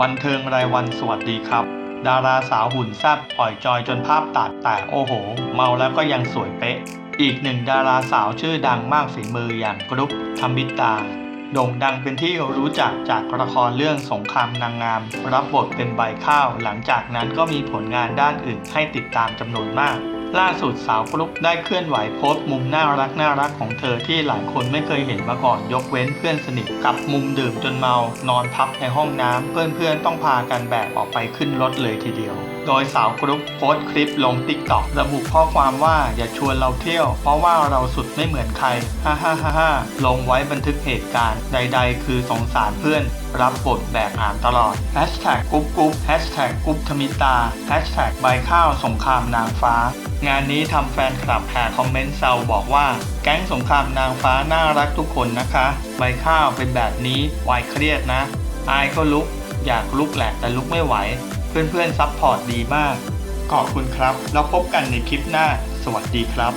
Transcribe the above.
บันเทิงรายวันสวัสดีครับ ดาราสาวหุ่นแซ่บปล่อยจอยจนภาพตัดแต่โอ้โห เมาแล้วก็ยังสวยเป๊ะ อีกหนึ่งดาราสาวชื่อดังมากฝีมืออย่างกรุ๊ปธมิตา โด่งดังเป็นที่รู้จักจากละครเรื่องสงครามนางงาม รับบทเป็นใบข้าว หลังจากนั้นก็มีผลงานด้านอื่นให้ติดตามจำนวนมาก ล่าสุดสาวกรุ๊ปได้เคลื่อนไหวโพสต์มุมน่ารักน่ารักของเธอที่หลายคนไม่เคยเห็นมาก่อนยกเว้นเพื่อนสนิทกับมุมดื่มจนเมานอนพับในห้องน้ำเพื่อนๆต้องพากันแบกออกไปขึ้นรถเลยทีเดียว โดยสาวกรุ๊ปโพสต์คลิปลงติ๊กต็อกระบุข้อความว่าอย่าชวนเราเที่ยว เพราะว่าเราสุดไม่เหมือนใคร ฮ่าฮ่าฮ่าฮ่าลงไว้บันทึกเหตุการณ์ใด ๆ คือสงสารเพื่อน รับบทแบกหามตลอด Hashtag กุ๊บกุ๊บ Hashtag กุ๊บธมิตา Hashtag ใบข้าวสงครามนางฟ้า งานนี้ทำแฟนคลับแห่คอมเมนต์เซาบอกว่า แก๊งสงครามนางฟ้าน่ารักทุกคนนะคะ ใบข้าวเป็นแบบนี้วายเครียดนะ อายก็ลุก อยากลุกแหละแต่ลุกไม่ไหว เพื่อนๆซัพพอร์ตดีมาก ขอบคุณครับ แล้วพบกันในคลิปหน้า สวัสดีครับ